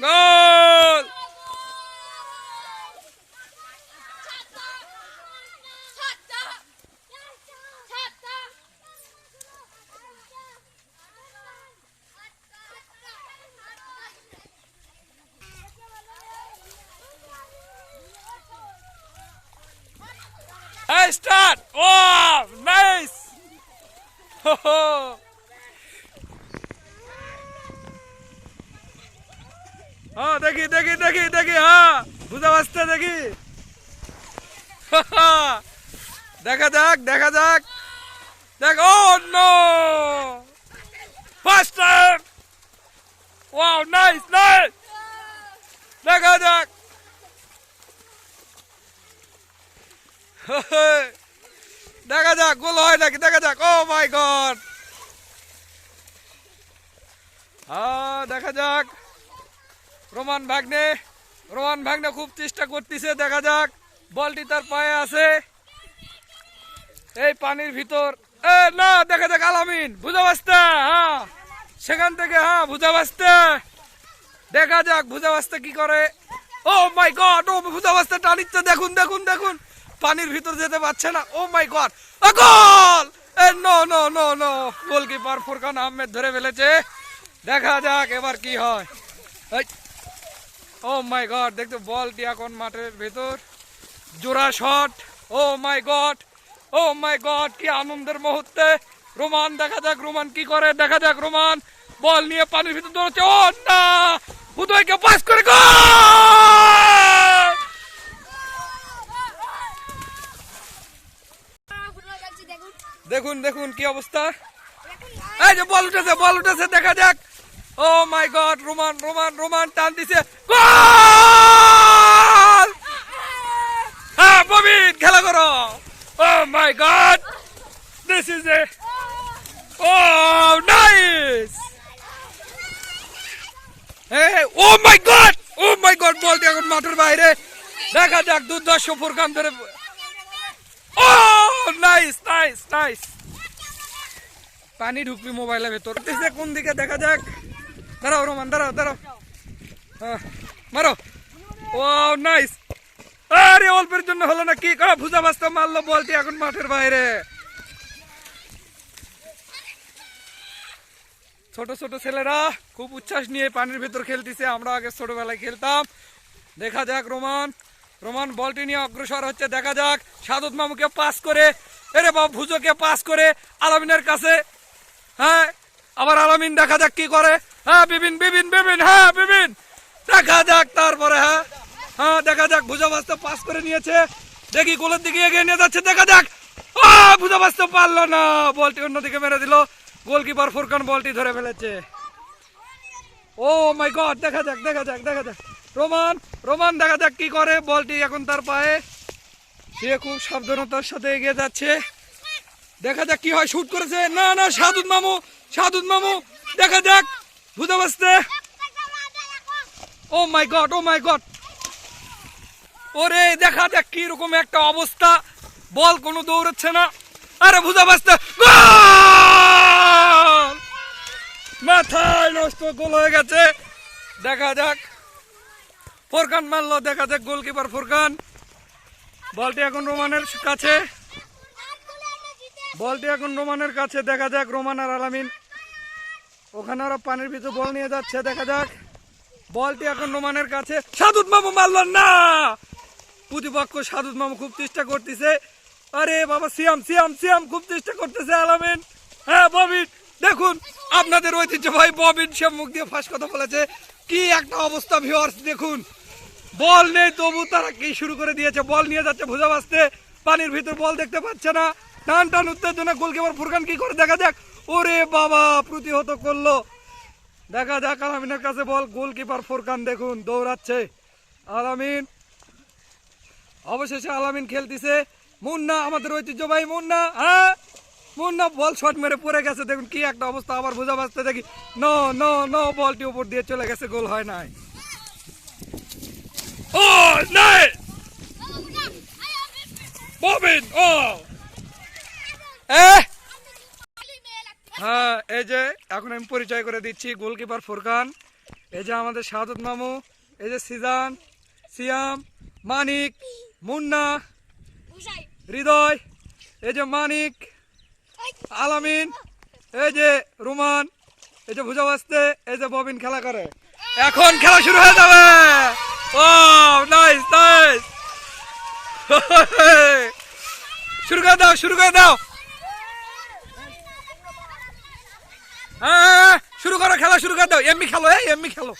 Gol! Hey, start! Oh, nice! Ho ho! হ্যাঁ দেখি দেখি দেখি দেখি হ্যাঁ বুঝা বাঁচতে দেখি। দেখা যাক দেখা যাক। দেখ, ও no first time wow nice nice দেখা যাক। দেখা যাক, গোল হয় নাকি? দেখা যাক ও মাই গড হ্যাঁ দেখা যাক। রোমান ভাগ্নে রোমান ভাগ্নে খুব চেষ্টা করতেছে, দেখা যাক, বলটি তার পায়ে আছে। এই পানির ভিতর, এ, না, দেখা যাক, আলামিন, বুঝা বাস্তা হ্যাঁ সেখান থেকে হ্যাঁ বুঝা বাস্তা দেখা যাক, বুঝা বাস্তা কি করে। ও মাই গড, ও বুঝা বাস্তা টানিচ্ছে দেখুন দেখুন দেখুন, পানির ভিতর যেতে পারছে না, oh my god goal! A, no no no no, goalkeeper Furkan Ahmed ধরে ফেলেছে, দেখা যাক এবার কি হয়। ও মাই গড দেখতে বলটি এখন মাঠের ভেতর? জোড়া shot oh my god oh my god কি আনন্দের মুহূর্তে। রোমান, দেখা যাক, রোমান কি করে, দেখা যাক, রোমান। বল নিয়ে পানির ভিতর দৌড়চ্ছে। ও না উদয়কে পাস করে দেখুন দেখুন কি অবস্থা। এই যে বল উঠেছে বল উঠেছে, দেখা যাক। Oh my god Roman Roman Roman টান দিছে। গোল! হ্যাঁ ববিন খেলা করো। ও my god this is a oh nice oh my god oh my god বলটি এখন মাঠের বাইরে। দেখা যাক দুর্দর্শ ফুরকান ধরে ও নাইস নাইস নাইস পানি ঢুকবি মোবাইলের ভেতর। কোন দিকে দেখা যাক। দাঁড়াও রোমান দাঁড়াও দাঁড়াও মারো। ও নাইস আরে, অল্পের জন্য হলো না, কি করা, ভুজা বাস্তা মারলো বলটি এখন মাঠের বাইরে। ছোট ছোট ছেলেরা খুব উচ্ছ্বাস নিয়ে পানির ভেতর খেলতেছে, আমরা আগে ছোটবেলায় খেলতাম। দেখা যাক, রোমান। রোমান, বলটি নিয়ে অগ্রসর হচ্ছে, দেখা যাক। সাদত মামুকে পাস করে, এরে বাবা ভুজোকে পাস করে, আলামিনের কাছে হ্যাঁ আবার আলামিন দেখা যাক কি করে। হ্যাঁ বিবিন বিবিন বিবিন হ্যাঁ বিবিন দেখা যাক তারপরে হ্যাঁ। হ্যাঁ দেখা যাক ভুজা বাস্তে পাস করে নিয়েছে। দেখি গোলের দিকে এগিয়ে নিয়ে যাচ্ছে, দেখা যাক। ও ভুজা বাস্তে পারল না। বলটি অন্যদিকে মেরে দিল। গোলকিপার ফুরকান বলটি ধরে ফেলেছে। ও মাই গড, দেখা যাক দেখা যাক দেখা যাক। রোমান রোমান, দেখা যাক কি করে। বলটি এখন তার পায়ে। সে খুব সাবধানতার সাথে এগিয়ে যাচ্ছে। দেখা যাক কি হয়, শুট করেছে। না না, সাদুদ মামু সাদুদ মামু, দেখা যাক। ভুজা বাস্তে ও my god oh my god ওরে, দেখা যাক কি রকম একটা অবস্থা। বল, কোনো দৌড়াচ্ছে না। আরে বাস্তে গোল! মাথায় নষ্ট, গোল হয়ে গেছে। দেখা যাক। ফোরকান মারলো, দেখা যাক গোলকিপার ফোরকান। বলটি এখন রোমানের কাছে। বলটি এখন রোমানের কাছে, দেখা যাক রোমান আর আলামিন ওখানে ওরা পানির ভিতর বল নিয়ে যাচ্ছে, দেখা যাক। বলটি এখন রোমানের কাছে। সাদুদ মামু মারল না! প্রতিপক্ষ সাদুদ মামু খুব চেষ্টা করতেছে। আরে বাবা, সিয়াম সিয়াম সিয়াম খুব চেষ্টা করতেছে আলামিন। হ্যাঁ ববিন, দেখুন, আপনাদের ঐতিহ্যবাহী ববিন, সে মুখ দিয়ে ফাঁস কথা বলেছে। কি একটা অবস্থা ভিওয়ার্স দেখুন। বল নেই, তবু তারা কি শুরু করে দিয়েছে? বল নিয়ে যাচ্ছে ভুজা বাঁচতে। পানির ভিতর বল দেখতে পাচ্ছে না। টান টান, উত্তেজনা, গোলকিপার ফুরকান কি করে? দেখা যাক। ওরে বাবা, প্রতিহত করল। দেখা যাক আলামিনের কাছে বল, গোলকিপার ফোরকান দেখুন, দৌড়াচ্ছে। আলামিন, অবশেষে আলামিন খেলতেছে। মুন্না, আমাদের ঐতিহ্যবাহী মুন্না হ্যাঁ? মুন্না, বল শট মেরে পড়ে গেছে, দেখুন কি একটা অবস্থা, আবার বোঝা বাঁচতে দেখি। নো নো নো, বলটি উপর দিয়ে চলে গেছে, গোল হয় নাই। ও, নাই! ববিন ও! এ এখন আমি পরিচয় করে দিচ্ছি গোলকিপার ফুরকান। এই যে আমাদের সাদত মামু, এই যে সিজান, সিয়াম, মানিক, মুন্না, হৃদয়, এই যে মানিক, আলামিন, এই যে রুমান, এই যে ভুজা বাস্তে এই যে ববিন খেলা করে। এখন খেলা শুরু হয়ে যাবে। ও নাইস নাইস শুরু করে দাও, শুরু করে দাও হ্যাঁ শুরু করো খেলা শুরু করে দাও। এমনি খেলো হ্যাঁ এমনি খেলো।